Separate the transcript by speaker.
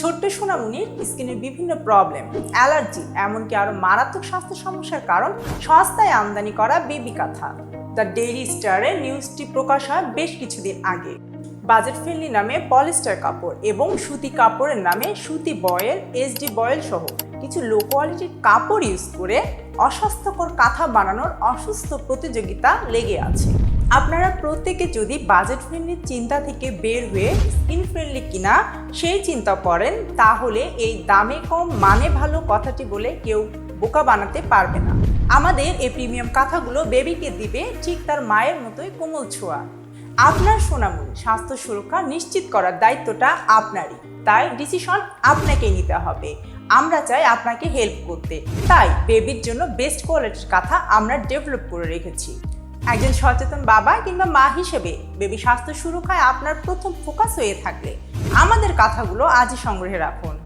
Speaker 1: ছোট্ট সোনামুনির স্কিনের বিভিন্ন প্রবলেম, অ্যালার্জি, এমনকি আরও মারাত্মক স্বাস্থ্য সমস্যার কারণ, সস্তায় আমদানি করা বেবি কাঁথা। দ্য ডেইলি স্টারে নিউজটি প্রকাশ হয় বেশ কিছুদিন আগে। বাজেট ফ্রেন্ডলি নামে পলিস্টার কাপড় এবং সুতি কাপড়ের নামে সুতি বয়েল, এসডি বয়েল সহ কিছু লো কোয়ালিটির কাপড় ইউজ করে অস্বাস্থ্যকর কাঁথা বানানোর অসুস্থ প্রতিযোগিতা লেগে আছে। আপনারা প্রত্যেকে যদি বাজেট ফ্রেন্ডলি চিন্তা থেকে বের হয়ে স্কিন ফ্রেন্ডলি কিনা সেই চিন্তা করেন, তাহলে এই দামে কম মানে ভালো কথাটি বলে কেউ বোকা বানাতে পারবে না। আমাদের এই প্রিমিয়াম কাঁথাগুলো বেবিকে দিবে ঠিক তার মায়ের মতোই কোমল ছোঁয়া। আপনার সোনামণি স্বাস্থ্য সুরক্ষা নিশ্চিত করার দায়িত্বটা আপনারই। তাই ডিসিশন আপনাকেই নিতে হবে। আমরা চাই আপনাকে হেল্প করতে। তাই বেবির জন্য বেস্ট কোয়ালিটির কথা আমরা ডেভেলপ করে রেখেছি। একজন সচেতন বাবা কিংবা মা হিসেবে বেবি স্বাস্থ্য সুরক্ষায় আপনার প্রথম ফোকাস হয়ে থাকলে আমাদের কথাগুলো আজই সংগ্রহে রাখুন।